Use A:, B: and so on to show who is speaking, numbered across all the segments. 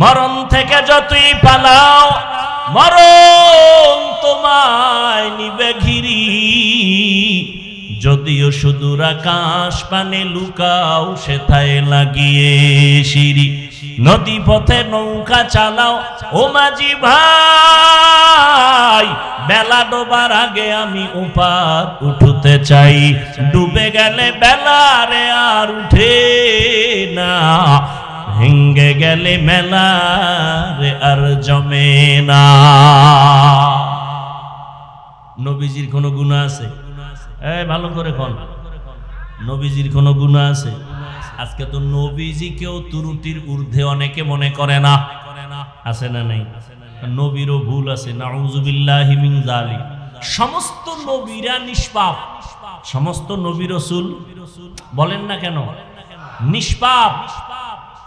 A: মরণ থেকে যতই পালাও, মরণ তোমায় নিবে ঘিরি। যদিও সুদূর আকাশ পানে লুকাও, সেথায় লাগিয়ে সিঁড়ি। নদী পথে নৌকা চালাও, ও মাঝি ভাই, বেলা ডোবার আগে আমি উপার উঠতে চাই। ডুবে গেলে বেলা রে আর উঠে না। ভেঙ্গে গেলে মেলা রে আর জমে না। নবীজির কোনো গুণা আছে? ভালো করে কোন। নবীজির কোনো গুণা আছে? আজকে তো নবীজি কেউ তুরুটির ঊর্ধ্বে অনেকে মনে করে না। আছে না নেই? নবীরও ভুল আছে। নাউজুবিল্লাহি মিন জালিক সমস্ত নবীরা নিষ্পাপ। সমস্ত নবী রসুল। বলেন না কেন? নিষ্পাপ।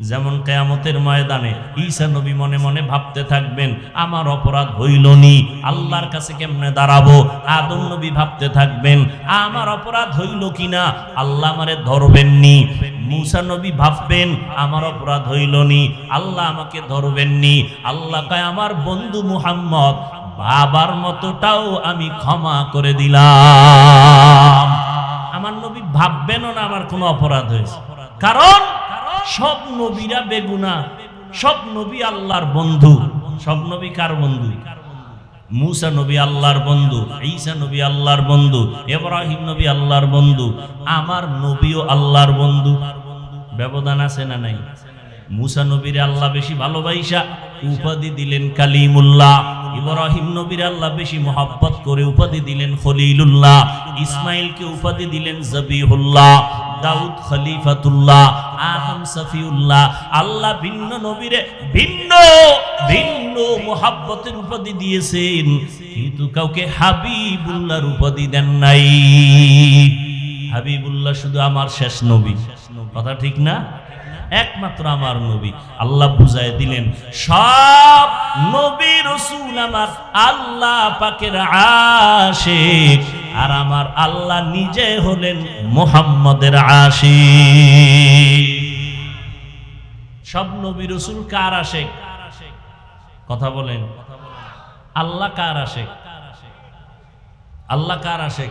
A: যেমন কেয়ামতের ময়দানে ঈসা নবী মনে মনে ভাবতে থাকবেন, আমার অপরাধ হইল নি, আল্লাহর কাছে কেমনে দাঁড়াবো? আদম নবী ভাবতে থাকবেন, আমার অপরাধ হইল কিনা? আল্লাহ আমারে ধরবেন নি। মুসা নবী ভাববেন, আমার অপরাধ হইল নি। আল্লাহ আমাকে ধরবেন নি। আল্লাহ কয়, আমার বন্ধু মুহাম্মদ, বাবার মতোটাও আমি ক্ষমা করে দিলাম। আমার নবী ভাববেনও না আমার কোনো অপরাধ হয়েছে। কারণ সব নবীরা বেগুনা, সব নবী আল্লাহর বন্ধু। সব নবী কার বন্ধু? মুসা নবী আল্লাহর বন্ধু, ঈসা নবী আল্লাহর বন্ধু, ইব্রাহিম নবী আল্লাহর বন্ধু, আমার নবীও আল্লাহর বন্ধু। ব্যবধান আছে না নাই? মুসা নবীর আল্লাহ বেশি ভালোবাসা উপাধি দিলেন কালিমুল্লাহ। ইব্রাহিম নবীর আল্লাহ বেশি মোহাব্বত করে উপাধি দিলেন খলিলুল্লাহ। ইসমাইলকে উপাধি দিলেন জবিহুল্লাহ। দাউদ খলিফাতুল্লাহ, আদম সফিউল্লাহ, আল্লাহ ভিন্ন নবীরে ভিন্ন ভিন্ন মোহাব্বতের উপাধি দিয়েছেন, কিন্তু কাউকে হাবিবুল্লাহর উপাধি দেন নাই। হাবিবুল্লাহ শুধু আমার শেষ নবী। কথা ঠিক না? একমাত্র আমার নবী। আল্লাহ বুঝায় দিলেন, সব নবী রসুল আমার আল্লাহ পাকের আশিক, আর আমার আল্লাহ নিজে হলেন মোহাম্মদের আশিক। সব নবী রসুল কার আশেক? কথা বলেন। আল্লাহ কার আশেক? আল্লাহ কার আশেক?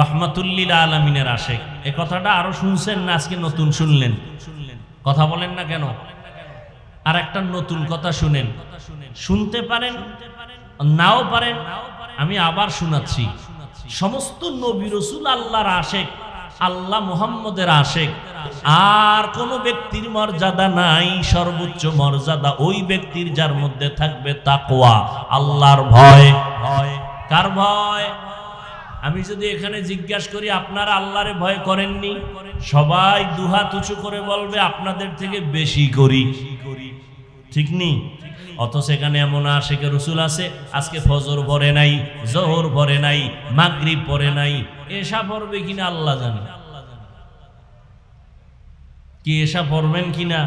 A: রহমাতুল্লিল আলমিনের আশেক। এ কথাটা আরও শুনছেন না আজকে নতুন শুনলেন? কথা বলেন না কেন? আর একটা নতুন কথা শুনেন। শুনতে পারেন, নাও পারেন, আমি আবার শোনাচ্ছি। সমস্ত নবী রসুল আল্লাহর আশেক, আল্লাহ মুহাম্মদের আশেক। আর কোন ব্যক্তির মর্যাদা নাই, সর্বোচ্চ মর্যাদা ওই ব্যক্তির যার মধ্যে থাকবে তাকওয়া, আল্লাহর ভয় ভয়। কার ভয়? আমি যদি এখানে জিজ্ঞাসা করি, আপনারা আল্লাহরে ভয় করেননি? সবাই দুহাত উঁচু করে বলবে, আপনাদের থেকে বেশি করি। ঠিক নি? অথচ এখানে এমন আশেকে রসুল আছে, আজকে ফজর ভরে নাই, জহর ভরে নাই, মাগরিব পরে নাই এসা পড়বে কিনা আল্লাহ জানে। কি এসা পড়বেন কিনা?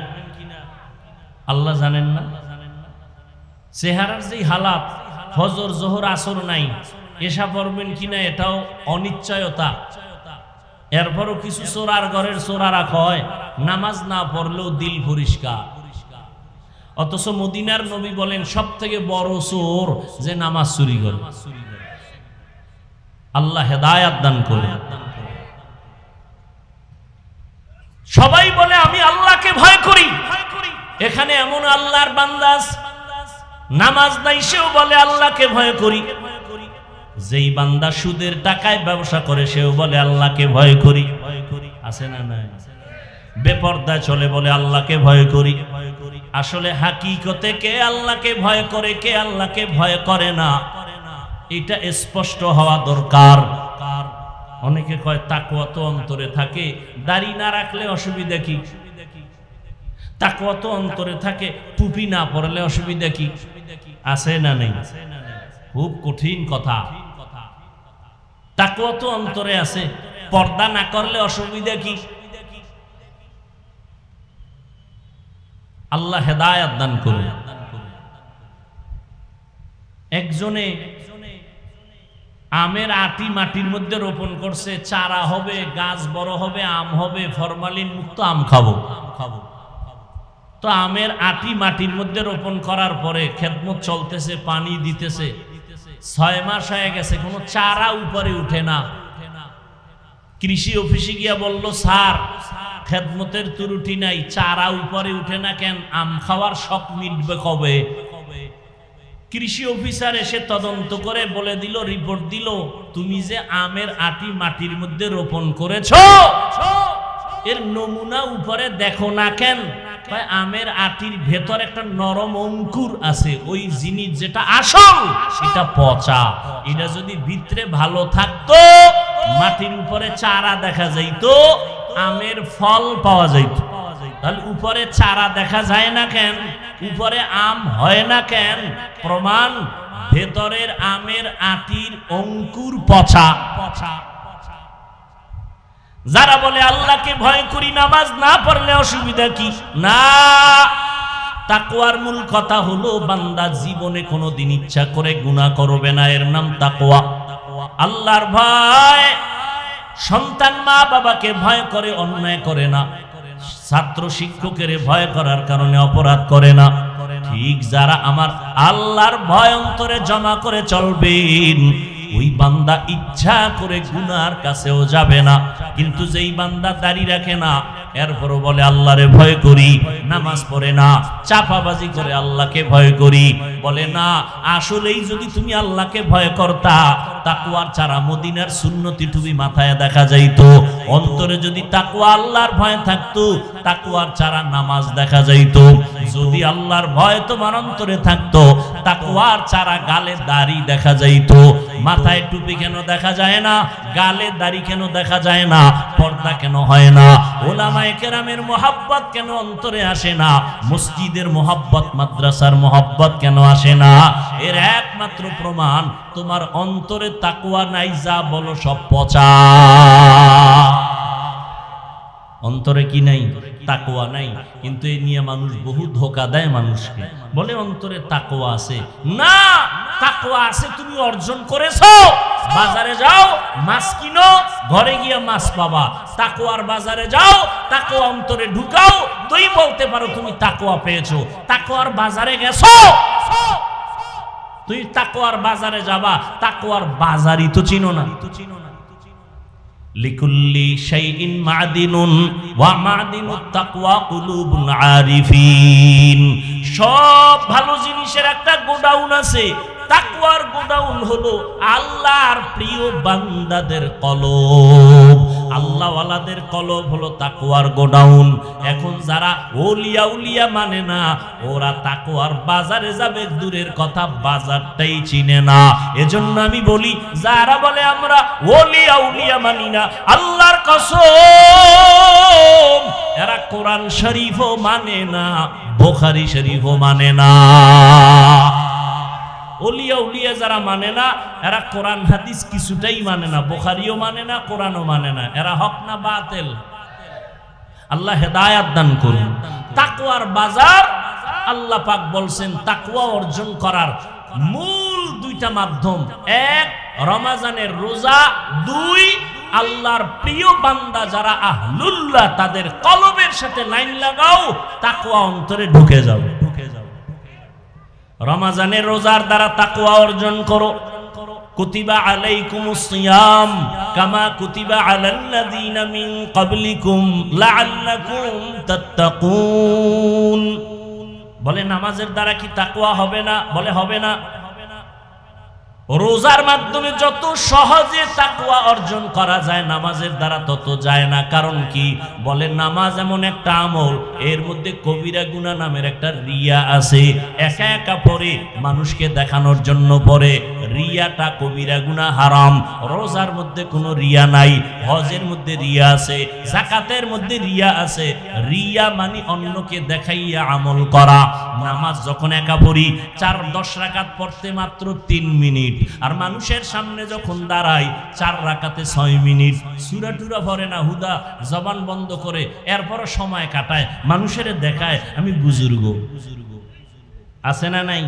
A: আল্লাহ জানেন না। চেহারার যেই হালাত, ফজর, জোহর, আসর নাই এসা পড়বেন কিনা এটাও অনিশ্চয়তা। এরপরও কিছু চোরার ঘরের চোরারা কয় নামাজ না পড়লেও দিল পরিষ্কার। অথচ মদিনার নবী বলেন সব থেকে বড় চোর যে নামাজ চুরি করে। আল্লাহ হেদায়াত দান করে। সবাই বলে, আমি আল্লাহকে ভয় করি। এখানে এমন আল্লাহর বান্দাস নামাজ নাই, সেও বলে, আল্লাহকে ভয় করি। যেই বান্দা সুদের টাকায় ব্যবসা করে, সেও বলে, আল্লাহকে ভয় করি। ভয় করি আছে না নাই? বেপর্দা চলে বলে, আল্লাহকে ভয় করি। আসলে হাকিকতে কে আল্লাহকে ভয় করে, কে আল্লাহকে ভয় করে না? এটা স্পষ্ট হওয়া দরকার। অনেকে কয় তাকুয়া তো অন্তরে থাকে। দাড়ি না রাখলে অসুবিধা কি? তাকুয়া তো অন্তরে থাকে। টুপি না পরলে অসুবিধা কি? আছে না নেই? খুব কঠিন কথা। তাকুয়া তো অন্তরে আছে? পর্দা না করলে অসুবিধা কি? আল্লাহ হেদায়াত দান করুন। একজনে আমের আটি মাটির মধ্যে রোপণ করছে, চারা হবে, গাছ বড় হবে, আম হবে, ফরমালিন মুক্ত আম খাব খাব। তো আমের আটি মাটির মধ্যে রোপণ করার পরে খেদমত চলতেছে, পানি দিতেছে। ছয় মাস হয়ে গেছে, কোনো চারা উপরে উঠে না। কৃষি অফিসে গিয়া বলল, স্যার, খেদমতের ত্রুটি নাই, চারা উপরে উঠে না কেন? আম খাওয়ার শখ মিটবে কবে? কৃষি অফিসার এসে তদন্ত করে বলে দিল, রিপোর্ট দিল, তুমি যে আমের আটি মাটির মধ্যে রোপণ করেছ এর নমুনা উপরে দেখো না কেন? আমের আটির ভেতর একটা নরম অঙ্কুর আছে। ওই জিনিস যেটা আসল সেটা পচা। এটা যদি ভিতরে ভালো থাকতো, মাটির উপরে চারা দেখা যাইতো, আমের ফল পাওয়া যাইতো। তাহলে উপরে চারা দেখা যায় না কেন? উপরে আম হয় না কেন? প্রমাণ, ভেতরের আমের আটির অঙ্কুর পচা পচা। যারা বলে আল্লাহকে ভয় করি, নামাজ না পড়লে অসুবিধা কি? না। তাকওয়ার মূল কথা হলো, বান্দা জীবনে কোনোদিন ইচ্ছা করে গুনাহ করবে না, এর নাম তাকওয়া। আল্লাহর ভয়। সন্তান মা বাবাকে ভয় করে, অন্যায় করে না। ছাত্র শিক্ষকের ভয় করার কারণে অপরাধ করে না। ঠিক যারা আমার আল্লাহর ভয় অন্তরে জমা করে চলবেন ওই বান্দা ইচ্ছা করে গুনার কাছেও যাবে না। কিন্তু যেই বান্দা দাড়ি রাখে না, এরপরও বলে, আল্লাহরে ভয় করি, নামাজ পড়ে না, চাপাবাজি করে আল্লাহকে ভয় করি। বলে, না, আসলেই যদি তুমি আল্লাহকে ভয় করতা তাকুয়ার চারা মদিনার সুন্নতি টুবি মাথায় দেখা যাইতো। অন্তরে যদি তাকুয়া আল্লাহর ভয় থাকতো তাকুয়ার চারা নামাজ দেখা যাইতো। যদি আল্লাহর ভয় তোমার অন্তরে থাকতো তাকুয়ার চারা গালে দাড়ি দেখা যাইতো। মাথায় টুপি কেন দেখা যায় না? গালে দাড়ি কেন দেখা যায় না? পর্দা কেন হয় না? ওলামায়ে কেরামের মোহাব্বত কেন অন্তরে আসে না? মসজিদের মোহাব্বত মাদ্রাসার মোহাব্বত কেন আসে না? এর একমাত্র প্রমাণ তোমার অন্তরে তাকুয়া নাই যা বলো সব পচা। অন্তরে কি নাই? তাকোয়া নাই। কিন্তু এই নিয়ে মানুষ বহু ধোকা দেয় মানুষকে। বলে, অন্তরে তাকোয়া আছে। না তাকোয়া আছে, তুমি অর্জন করেছ। বাজারে যাও, মাছ কিনো, ঘরে গিয়ে মাছ পাবা। তাকোয়ার বাজারে যাও তাকোয়া অন্তরে ঢুকাও। তুই বলতে পারো, তুমি তাকোয়া পেয়েছ। তাকোয়ার বাজারে গেছো। তুই তাকোয়ার বাজারে যাবা। তাকোয়ার বাজারই তো চিনো না তো চিনো না। লিকুল্লি শাইইন মাদিনুন ওয়া মাদিনুত তাকওয়া কুলুবুন আরিফিন। সব ভালো জিনিসের একটা গোডাউন আছে। তাকওয়ার গোডাউন হলো আল্লাহর প্রিয় বান্দাদের কলব। আল্লাহওয়ালাদের কলব হলো তাকওয়ার গোডাউন। এখন যারা ওলিয়া উলিয়া মানে না, ওরা তাকওয়ার বাজারে যাবে, দূরের কথা বাজারটাই চিনে না। এজন্য আমি বলি, যারা বলে আমরা ওলিয়া উলিয়া মানি না, আল্লাহর কসম, এরা কোরআন শরীফও মানে না, বোখারি শরীফও মানে না। ওলিয়া উলিয়া যারা মানে না, এরা কোরআন, হাদিস কিছুটাই মানে না। বোখারিও মানে না, কোরআনও মানে না। এরা হক না বাতেল? আল্লাহ হেদায়াত দান করুন। তাকওয়ার বাজার, আল্লাহ পাক বলছেন তাকুয়া অর্জন করার মূল দুইটা মাধ্যম। এক, রমাজানের রোজা। দুই, আল্লাহর প্রিয় বান্দা যারা আহলুল্লাহ, তাদের কলমের সাথে লাইন লাগাও তাকুয়া অন্তরে ঢুকে যাও রমাজানের রোজার দ্বারা তাকুয়া অর্জন করো। কুতিবা কামা কুতিবা বলে, নামাজের দ্বারা কি তাকুয়া হবে না? বলে, হবে না। রোজার মাধ্যমে যত সহজে তাকুয়া অর্জন করা যায়, নামাজের দ্বারা তত যায় না। কারণ কি? বলে নামাজ এমন একটা আমল, এর মধ্যে কবিরা গুনা নামের একটা রিয়া আছে। একা একা পরে মানুষকে দেখানোর জন্য পরে রিয়াটা কবিরা গুনা হারাম। রোজার মধ্যে কোনো রিয়া নাই, হজের মধ্যে রিয়া আছে জাকাতের মধ্যে রিয়া আছে। রিয়া মানে অন্যকে দেখাইয়া আমল করা। নামাজ যখন একা পড়ি, চার দশ রাকাত পড়তে মাত্র তিন মিনিট। আর মানুষের সামনে যখন দাঁড়ায়, চার রাকাতে ছয় মিনিট। সুরা টুরা ভরে না, হুদা, জবান বন্ধ করে এরপরও সময় কাটায়, মানুষের দেখায়, আমি বুজুর্গ। আছে না নাই?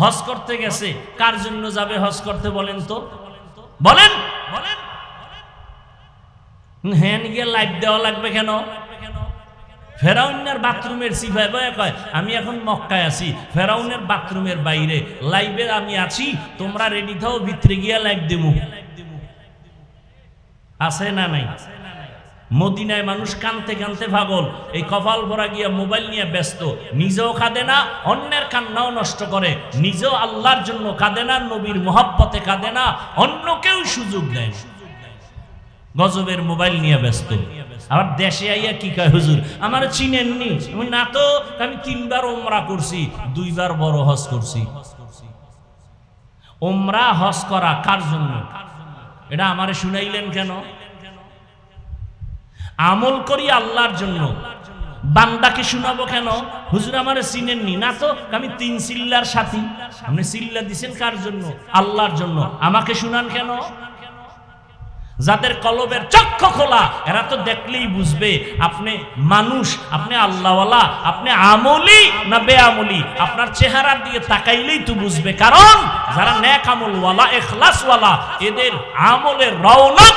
A: হজ করতে গেছে, কার জন্য যাবে হজ করতে বলেন তো? বলেন! বলেন! হ্যাঁ গিয়ে লাইট দেওয়া লাগবে কেন? ফেরাউনের বাথরুমের সিফাই বয়ে কয়, আমি এখন মক্কায় আছি, ফেরাউনের বাথরুমের বাইরে। লাইভে আমি আছি, তোমরা রেডি থাও, ভিতরে গিয়া লাইভ দেবো। আছে না নাই? মদিনায় মানুষ কানতে কানতে ভাগল এই কপাল ভরা গিয়া মোবাইল নিয়ে ব্যস্ত। নিজেও কাঁদে না, অন্যের কান্নাও নষ্ট করে। নিজেও আল্লাহর জন্য কাঁদে না, নবীর মহাব্বতে কাঁদে না, অন্য কেউ সুযোগ দেয় গজবের মোবাইল নিয়ে ব্যস্ত। আবার দেশে আইয়া কি কয়, হুজুর? আমার চিনেননি আমি না তো, আমি তিনবার ওমরা করছি, দুইবার বড় হজ করছি। ওমরা হজ করা কার জন্য? এটা আমারে শুনাইলেন কেন? আমল করি আল্লাহর জন্য। বান্দাকে শোনাবো কেন? হুজুর, আমারে চিনেননি না তো, আমি তিন সিল্লার সাথী। আপনি সিল্লা দিছেন কার জন্য? আল্লাহর জন্য। আমাকে শুনান কেন? যাদের কলবের চক্ষু খোলা এরা তো দেখলেই বুঝবে আপনি মানুষ আপনি আল্লাহওয়ালা আপনি আমলি না বেআমলি আপনার চেহারার দিকে তাকাইলেই তো বুঝবে কারণ যারা নেক আমলওয়ালা এখলাসওয়ালা এদের আমলের রৌনক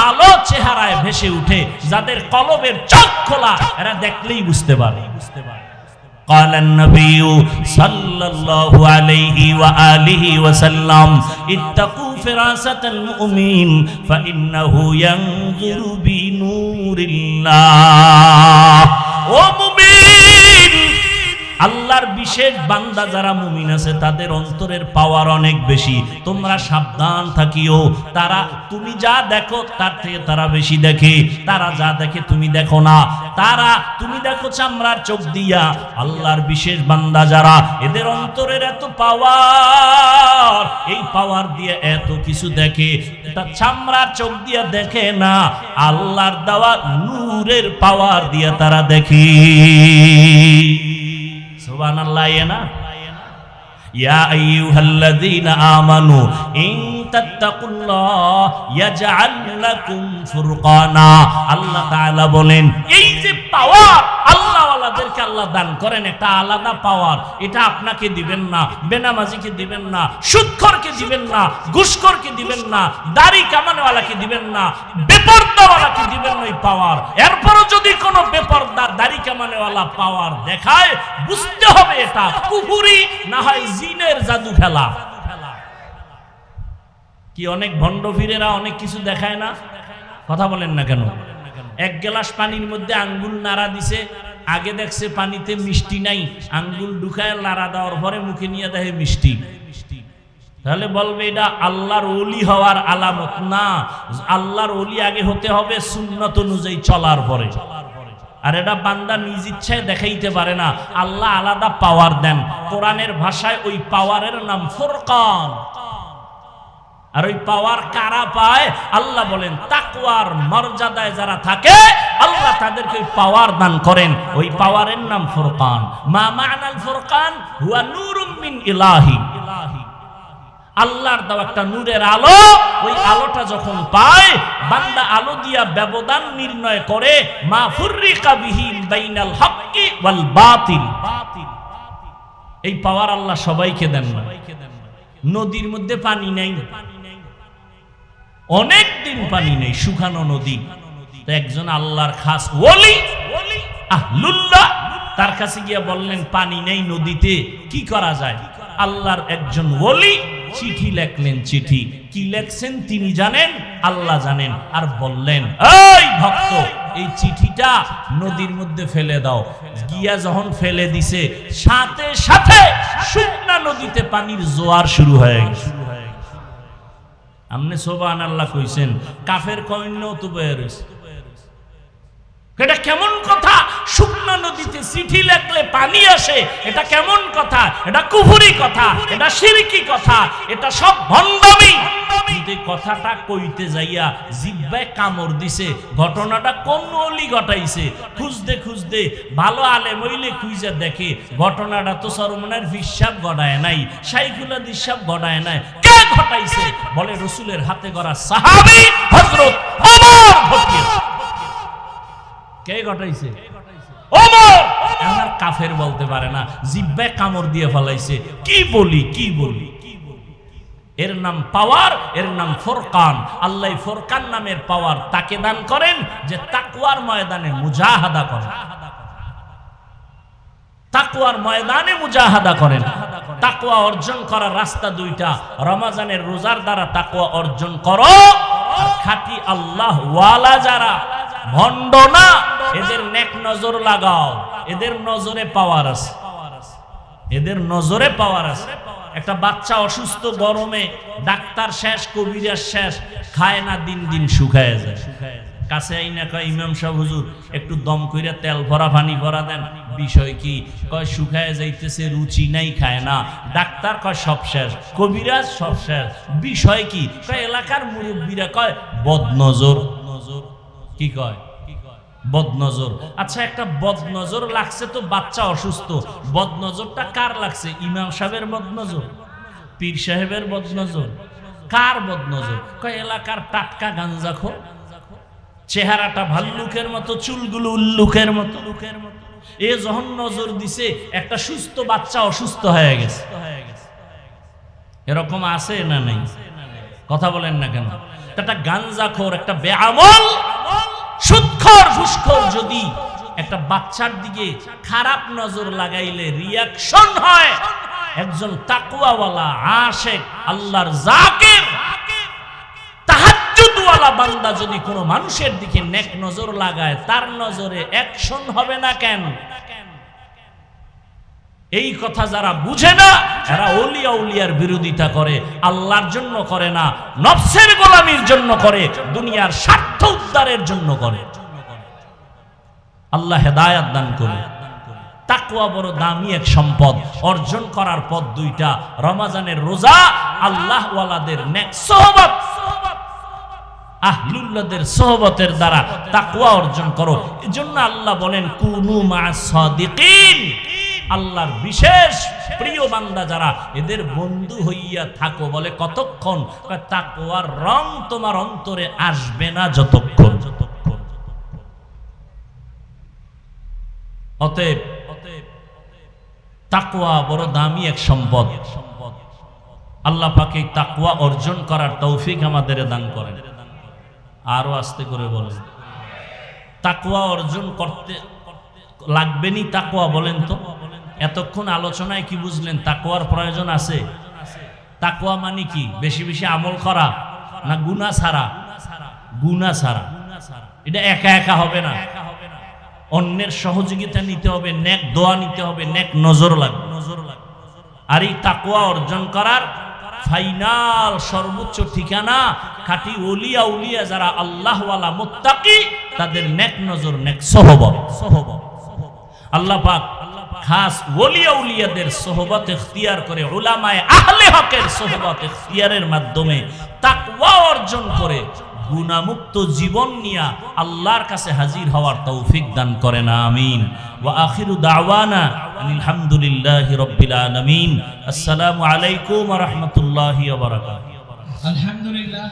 A: আলো চেহারায় ভেসে উঠে যাদের কলবের চোখ খোলা এরা দেখলেই বুঝতে পারে বুঝতে পারে قال النبي صلى الله عليه وآله وسلم اتقوا فراسة المؤمن فإنه ينظر بنور الله. আল্লাহর বিশেষ বান্দা যারা মুমিন আছে, তাদের অন্তরের পাওয়ার অনেক বেশি। তোমরা সাবধান থাকিও। তারা, তুমি যা দেখো, তার থেকে তারা বেশি দেখে। তারা যা দেখে, তুমি দেখো না। তারা, তুমি দেখো চামড়ার চোখ দিয়া। আল্লাহর বিশেষ বান্দা যারা, এদের অন্তরের এত পাওয়ার এই পাওয়ার দিয়ে এত কিছু দেখে। এটা চামড়ার চোখ দিয়ে দেখে না। আল্লাহর দেওয়া নূরের পাওয়ার দিয়ে তারা দেখে। সুবান আল্লাহ না? ইয়া আইয়ুহাল্লাযীনা আমানু, ইন তাত্তাকুল্লাহ ইয়াজআল লাকুম ফুরকানা। আল্লাহ তাআলা বলেন, এই যে পাওয়ার, আল্লাহ ওয়ালাদেরকে আল্লাহ দান করেন একটা আলাদা পাওয়ার এটা আপনাকে দিবেন না, বেনামাজিকে দিবেন না সুদখোরকে দিবেন না, ঘুষখোরকে দিবেন না, দাড়ি কামানওয়ালাকে দিবেন না, বেপরদাওয়ালাকে দিবেন না এই পাওয়ার এরপরও যদি কোনো বেপরদা, দাড়ি কামানেওয়ালা পাওয়ার দেখায়, বুঝতে হবে এটা। কুহুরি না হয় জিনের জাদু খেলা কি অনেক ভণ্ড ফিরেরা অনেক কিছু দেখায় না? কথা বলেন না কেন? এক গ্লাস পানির মধ্যে আঙ্গুল নাড়া দিছে আগে দেখছে পানিতে মিষ্টি নাই, আঙ্গুল ঢুকায় নাড়া দেওয়ার পরে মুখে নিয়ে দেখে মিষ্টি। তাহলে বলবে এটা আল্লাহর ওলি হওয়ার আলামত না, আল্লাহর ওলি আগে হতে হবে সুন্নত অনুযায়ী চলার পরে। আর এটা বান্দা নিজ ইচ্ছায় দেখাইতে পারে না, আল্লাহ আলাদা পাওয়ার দেন। কোরআনের ভাষায় ওই পাওয়ারের নাম ফুরকান। আর ওই পাওয়ার কারা পায়? আল্লাহ বলেন, তাকওয়ার মর্যাদায় যারা থাকে, আল্লাহ তাদেরকে ওই পাওয়ার দান করেন। ওই পাওয়ারের নাম ফুরকান। মা মা'নাল ফুরকান, হুয়া নূরুম মিন ইলাহি। আল্লাহর দাও একটা নূরের আলো, ওই আলোটা যখন পায়, বান্দা আলো দিয়া ব্যবধান নির্ণয় করে, মা ফুররিকা বিহি বাইনাল হক্কি ওয়াল বাতিল। এই পাওয়ার আল্লাহ সবাইকে দেন না। নদীর মধ্যে পানি নাই। অনেক দিন পানি নেই, শুকানো নদী। একজন আল্লাহর খাস ওলি আহলুল্লাহ, তার কাছে গিয়া বললেন, পানি নেই নদীতে, কি করা যায়? আল্লাহর একজন ওলি চিঠি লেখলেন, চিঠি। কি লেখছেন তিনি জানেন, আল্লাহ জানেন। আর বললেন, এই ভক্ত, এই চিঠিটা নদীর মধ্যে ফেলে দাও। গিয়া যখন ফেলে দিছে, সাথে সাথে শুকনা নদীতে পানির জোয়ার শুরু হয়ে গেছে। আমনে সোবান আল্লাহ কইছেন কাফের কইন্যও তো বয়ে হইছে। এটা কেমন কথা? শুকনো নদীতে চিঠি লেখলে পানি আসে, এটা কেমন কথা? এটা কুহুরি কথা, এটা সিরকি কথা, এটা সব ভণ্ডামি। কথাটা কইতে যাইয়া জিব্বায় কামড় দিছে, ঘটনাটা কোন অলি ঘটাইছে? খুঁজতে খুঁজতে ভালো আলেম হইলে খুঁজে দেখে ঘটনাটা তো সরমনের হিসাব গড়ায় নাই সাইকুলা দিসাব গড়ায় নাই। কে ঘটাইছে? বলে রসুলের হাতে গড়া সাহাবি হযরত ওমর ঘটিয়েছে কে ঘটাইছে? কাফের বলতে পারে না জিব্বায় কামড় দিয়ে ফলাইছে। কি বলি কি বলি? এর নাম পাওয়ার এর নাম ফোরকান। আল্লাহ ফোরকান নামের পাওয়ার তাকে দান করেন যে তাকুয়ার ময়দানে মুজাহাদা করেন। তাকুয়ার ময়দানে মুজাহাদা করেন। তাকুয়া অর্জন করার রাস্তা দুইটা। রমাজানের রোজার দ্বারা তাকুয়া অর্জন করো আর খাঁটি আল্লাহ ওয়ালা যারা ভণ্ড না, এদের নেক নজর লাগাও। এদের নজরে পাওয়ার আছে। এদের নজরে পাওয়ার আছে। একটা বাচ্চা অসুস্থ গরমে, ডাক্তার শেষ, কবিরাজ শেষ, খায় না, দিন দিন শুকায় যায়। কাছে আইনা কয়, ইমাম সাহেব, হুজুর, একটু দম কইরা তেল ভরা, পানি ভরা দেন। বিষয় কি? কয়, শুকায় যাইতেছে, রুচি নাই, খায় না। ডাক্তার কয়, সব শেষ। কবিরাজ, সব শেষ। বিষয় কি? কয়, এলাকার মুরব্বীরা কয়, বদনজর নজর কি কয়? বদনজর। আচ্ছা একটা বদনজর লাগছে তো বাচ্চা অসুস্থ। বদনজরটা কার লাগছে? ইমাম সাহেবের বদনজর? পীর সাহেবের বদনজর? কার বদনজর? কয়, এলাকার টাটকা গাঞ্জাখো চেহারাটা ভাল্লুকের মতো, চুলগুলো উল্লুকের মতো। লুকের মতো এ যখন নজর দিছে, একটা সুস্থ বাচ্চা অসুস্থ হয়ে গেছে। এরকম আছে না নাই? কথা বলেন না কেন? একটা গাঞ্জাখোর একটা বেআমল সুৎখর ঘুষখোর যদি একটা বাচ্চার দিকে খারাপ নজর লাগাইলে রিয়াকশন হয়। একজন তাকুয়াওয়ালা আশেক, আল্লাহর জাকির, তাহাজ্জুদওয়ালা বান্দা যদি কোনো মানুষের দিকে নেক নজর লাগায়, তার নজরে অ্যাকশন হবে না কেন? এই কথা যারা বুঝে না, এরা ওলিয়া উলিয়ার বিরোধিতা করে, আল্লাহর জন্য করে না, নফসের গোলামির জন্য করে, দুনিয়ার স্বার্থ উদ্ধারের জন্য করে। আল্লাহ হেদায়াত দান করে। তাকুয়া বড় দামি এক সম্পদ। অর্জন করার পথ দুইটা। রমাজানের রোজা আল্লাহ ওয়ালাদের নেক সোহবত। আহলুল্লাদের সোহবতের দ্বারা তাকুয়া অর্জন করো। এজন্য আল্লাহ বলেন, কুনু মা সাদিকিন। আল্লাহর বিশেষ প্রিয় বান্দা যারা, এদের বন্ধু হইয়া থাকো বলে কতক্ষণ? কয় তাকুয়ার রং তোমার অন্তরে আসবে না যতক্ষণ। যতক্ষণ অতএব তাকুয়া বড় দামি এক সম্পদ। আল্লাহ পাকে তাকুয়া অর্জন করার তৌফিক আমাদের দান করেন। আরও আস্তে করে বলেন। তাকুয়া অর্জন করতে লাগবেনি তাকুয়া বলেন তো? এতক্ষণ আলোচনায় কি বুঝলেন? তাকুয়ার প্রয়োজন আছে। তাকুয়া মানে কি? বেশি বেশি আমল করা না গুনা ছাড়া? গুনা ছাড়া। এটা একা একা হবে না। অন্যের সহযোগিতা নিতে হবে, নেক দোয়া নিতে হবে, নেক নজর লাগবে। নজর লাগবে আর এই তাকুয়া অর্জন করার ফাইনাল সর্বোচ্চ ঠিকানা খাটি ওলিয়া উলিয়া যারা আল্লাহওয়ালা মুত্তাকি, তাদের নেক নজর, নেক সহবত। সহবত। আল্লাহ পাক খাস সোহবত ইখতিয়ার করে উলামায়ে আহলে হকের সোহবত ইখতিয়ারের মাধ্যমে তাকওয়া অর্জন করে গুনামুক্ত জীবন নিয়া আল্লাহর কাছে হাজির হওয়ার তৌফিক দান করেন, আমিন। ওয়া আখিরু দাওয়ানা আলহামদুলিল্লাহি রাব্বিল আলামিন। আসসালামু আলাইকুম ওয়া রাহমাতুল্লাহি ওয়া বারাকাতুহু।
B: আলহামদুলিল্লাহ।